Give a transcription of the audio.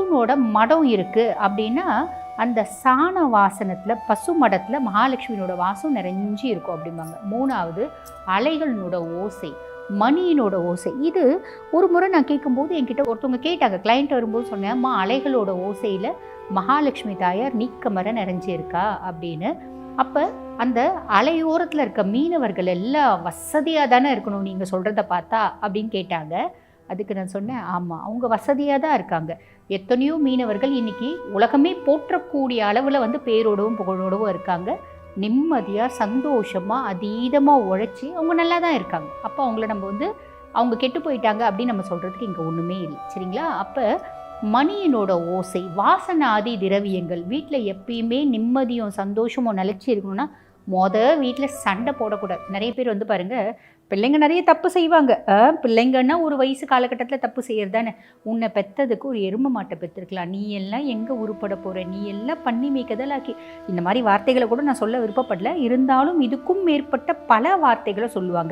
பசுனோட மடம் இருக்குது அப்படின்னா அந்த சாண வாசனத்தில் பசு மடத்தில் மகாலட்சுமியினோட வாசம் நிறைஞ்சி இருக்கும் அப்படிம்பாங்க. மூணாவது அலைகளினோட ஓசை மணியினோட ஓசை. இது ஒரு முறை நான் கேட்கும்போது என்கிட்ட ஒருத்தவங்க கேட்டாங்க. கிளைண்ட் வரும்போது சொன்னேன் அம்மா அலைகளோட ஓசையில் மகாலட்சுமி தாயார் நீக்கமர நிறைஞ்சி இருக்கா அப்படின்னு. அப்போ அந்த அலையோரத்தில் இருக்க மீனவர்கள் எல்லாம் வசதியாக தானே இருக்கணும் நீங்கள் சொல்கிறத பார்த்தா அப்படின்னு கேட்டாங்க. அதுக்கு நான் சொன்னேன் ஆமாம் அவங்க வசதியாக தான் இருக்காங்க. எத்தனையோ மீனவர்கள் இன்னைக்கு உலகமே போற்றக்கூடிய அளவில் வந்து பேரோடவும் புகழோடவும் இருக்காங்க. நிம்மதியாக சந்தோஷமாக அதீதமாக உழைச்சி அவங்க நல்லா தான் இருக்காங்க. அப்போ அவங்கள நம்ம வந்து அவங்க கெட்டு போயிட்டாங்க அப்படின்னு நம்ம சொல்கிறதுக்கு இங்கே ஒன்றுமே இல்லை. சரிங்களா? அப்போ மணியினோட ஓசை வாசனாதி திரவியங்கள் வீட்டில் எப்பயுமே நிம்மதியும் சந்தோஷமும் நிலச்சி இருக்கணும்னா மொத வீட்டில் சண்டை போடக்கூடாது. நிறைய பேர் வந்து பாருங்கள் பிள்ளைங்க நிறைய தப்பு செய்வாங்க. பிள்ளைங்கன்னா ஒரு வயசு காலகட்டத்தில் தப்பு செய்யறது தானே உன்னை பெத்ததுக்கு ஒரு எருமை மாட்டை பெற்றிருக்கலாம் நீ எல்லாம் எங்கே உருப்பட போகிற நீ எல்லாம் பண்ணி மேய்க்கதலாக்கி இந்த மாதிரி வார்த்தைகளை கூட நான் சொல்ல விருப்பப்படல. இருந்தாலும் இதுக்கும் மேற்பட்ட பல வார்த்தைகளை சொல்லுவாங்க.